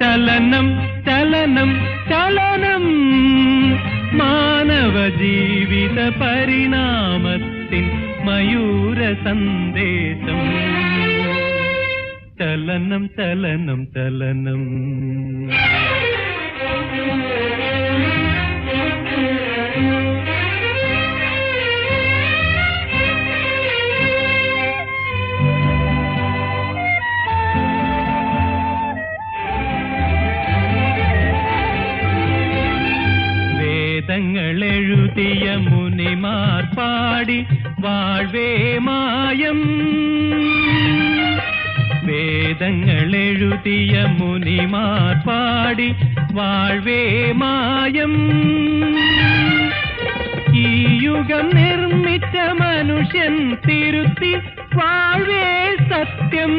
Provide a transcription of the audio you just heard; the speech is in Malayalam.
ചലനം ചലനം ചലനം. മാനവ ജീവിത പരിണാമത്തിൻ മയൂര സന്ദേശം. ചലനം ചലനം ചലനം. എഴുതിയ മുനിമാർ പാടി വാഴ്വേ മായം. വേദങ്ങൾ എഴുതിയ മുനിമാർ പാടി വാഴ്വേ മായം. ഈ യുഗം നിർമ്മിച്ച മനുഷ്യൻ തിരുത്തി വാഴ്വേ സത്യം.